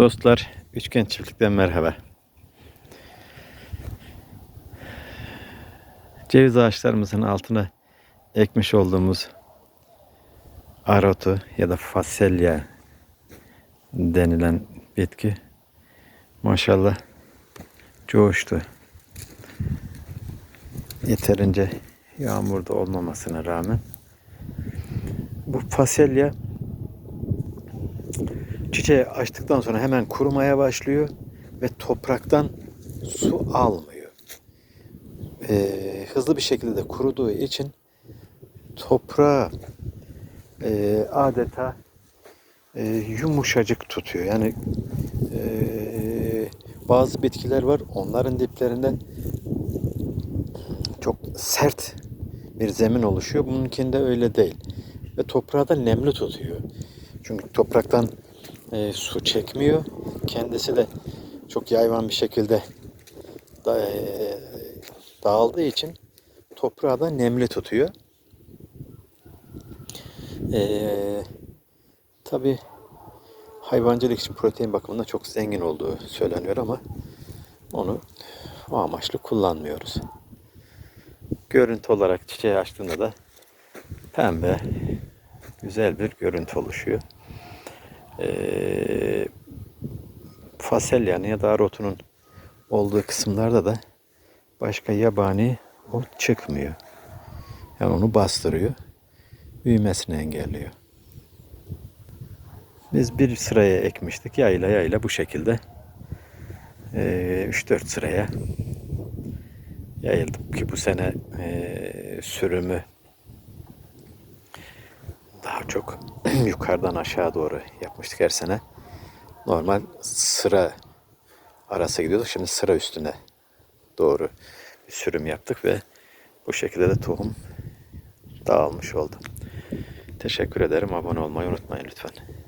Dostlar, Üçgen Çiftlik'ten merhaba. Ceviz ağaçlarımızın altına ekmiş olduğumuz arotu ya da fasulye denilen bitki maşallah coştu. Yeterince yağmurda olmamasına rağmen bu fasulye çiçeği açtıktan sonra hemen kurumaya başlıyor ve topraktan su almıyor. Ee, hızlı bir şekilde kuruduğu için toprağı e, adeta e, yumuşacık tutuyor. Yani e, bazı bitkiler var onların diplerinde çok sert bir zemin oluşuyor. Bununkinde öyle değil. Ve toprağı da nemli tutuyor. Çünkü topraktan e, su çekmiyor. Kendisi de çok yayvan bir şekilde da, e, dağıldığı için toprağı da nemli tutuyor. E, Tabi hayvancılık için protein bakımında çok zengin olduğu söyleniyor ama onu o amaçlı kullanmıyoruz. Görüntü olarak çiçeği açtığında da pembe güzel bir görüntü oluşuyor. Ee, fasulyenin ya da arotunun olduğu kısımlarda da başka yabani ot çıkmıyor. Yani onu bastırıyor. Büyümesini engelliyor. Biz bir sıraya ekmiştik. Yayla yayla bu şekilde ee, 3-4 sıraya yayıldık ki bu sene ee, sürümü çok yukarıdan aşağı doğru yapmıştık her sene. Normal sıra arası gidiyorduk. Şimdi sıra üstüne doğru bir sürüm yaptık ve bu şekilde de tohum dağılmış oldu. Teşekkür ederim. Abone olmayı unutmayın lütfen.